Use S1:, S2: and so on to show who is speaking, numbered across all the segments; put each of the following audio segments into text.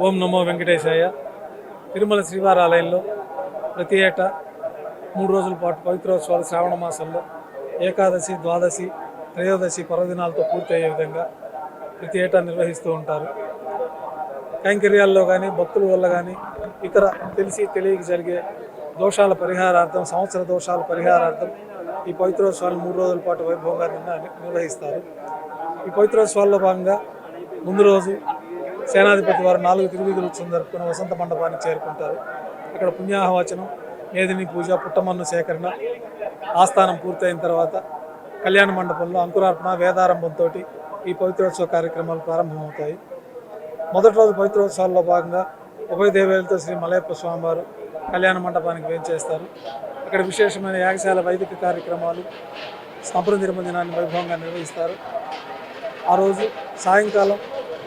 S1: ఓం నమో వెంకటేశాయ. తిరుమల శ్రీవారి ఆలయంలో ప్రతి ఏటా మూడు రోజుల పాటు పవిత్రోత్సవాలు శ్రావణ మాసంలో ఏకాదశి ద్వాదశి త్రయోదశి పర్వదినాలతో పూర్తి అయ్యే విధంగా ప్రతి ఏటా నిర్వహిస్తూ ఉంటారు. కైంకర్యాల్లో కానీ భక్తుల వల్ల కానీ ఇతర తెలిసి తెలియక జరిగే దోషాల పరిహారార్థం సంవత్సర దోషాల పరిహారార్థం ఈ పవిత్రోత్సవాలు మూడు రోజుల పాటు వైభవంగా నిన్న- నిర్వహిస్తారు. ఈ పవిత్రోత్సవాల్లో భాగంగా ముందు రోజు సేనాధిపతి వారు నాలుగు తిరుగుతులు ఉత్సవం జరుపుకుని వసంత మండపానికి చేరుకుంటారు. అక్కడ పుణ్యాహవచనం మేదిని పూజ పుట్టమన్ను సేకరణ ఆస్థానం పూర్తయిన తర్వాత కళ్యాణ మండపంలో అంకురార్పణ వేదారంభంతో ఈ పవిత్రోత్సవ కార్యక్రమాలు ప్రారంభమవుతాయి. మొదటి రోజు పవిత్రోత్సవాల్లో భాగంగా ఉభయ దేవేలతో శ్రీ మలయప్ప స్వామివారు కళ్యాణ మండపానికి వేంచేస్తారు. అక్కడ విశేషమైన యాగశాల వైదిక కార్యక్రమాలు సంప్ర నిర్మజనాన్ని వైభవంగా నిర్వహిస్తారు. ఆ రోజు సాయంకాలం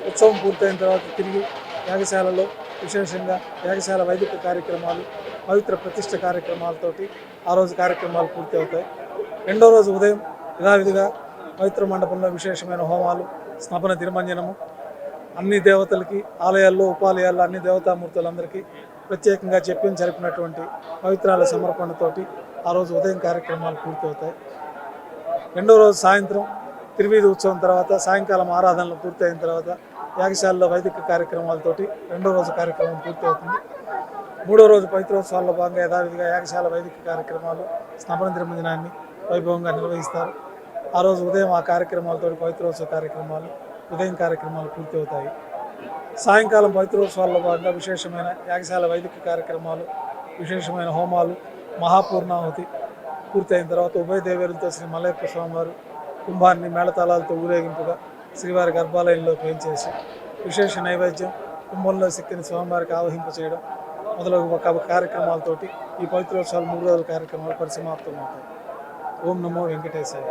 S1: ఉత్సవం పూర్తయిన తర్వాత తిరిగి యాగశాలలో విశేషంగా యాగశాల వైదిక కార్యక్రమాలు పవిత్ర ప్రతిష్ట కార్యక్రమాలతోటి ఆ రోజు కార్యక్రమాలు పూర్తి అవుతాయి రెండో రోజు ఉదయం యథావిధిగా పవిత్ర మండపంలో విశేషమైన హోమాలు స్నపన తిరుమంజనము. అన్ని దేవతలకి ఆలయాల్లో ఉపాలయాల్లో అన్ని దేవతామూర్తులందరికీ ప్రత్యేకంగా చెప్పి జరిపినటువంటి పవిత్రాల సమర్పణతోటి ఆ రోజు ఉదయం కార్యక్రమాలు పూర్తవుతాయి. రెండో రోజు సాయంత్రం త్రివేది ఉత్సవం తర్వాత సాయంకాలం ఆరాధనలు పూర్తయిన తర్వాత యాగశాలలో వైదిక కార్యక్రమాలతోటి రెండో రోజు కార్యక్రమం పూర్తి అవుతుంది మూడో రోజు పవిత్రోత్సవాల్లో భాగంగా యథావిధిగా యాగశాల వైదిక కార్యక్రమాలు స్నపన దినాన్ని వైభవంగా నిర్వహిస్తారు. ఆ రోజు ఉదయం ఆ కార్యక్రమాలతో పవిత్రోత్సవ కార్యక్రమాలు ఉదయం కార్యక్రమాలు పూర్తి అవుతాయి సాయంకాలం పవిత్రోత్సవాల్లో భాగంగా విశేషమైన యాగశాల వైదిక కార్యక్రమాలు విశేషమైన హోమాలు మహాపూర్ణాహుతి పూర్తయిన తర్వాత ఉభయ దేవేరులతో శ్రీ మలయప్ప స్వామివారు కుంభాన్ని మేళతాళాలతో ఊరేగింపుగా శ్రీవారి గర్భాలయంలో పేల్చేసి విశేష నైవేద్యం కుంభంలో సిక్కిన స్వామివారికి ఆవహింప చేయడం మొదలగు ఒక కార్యక్రమాలతోటి ఈ పవిత్రోత్సవాలు మూడు రోజుల కార్యక్రమాలు పరిసమాప్తం అవుతాయి ఓం నమో వెంకటేశాయ.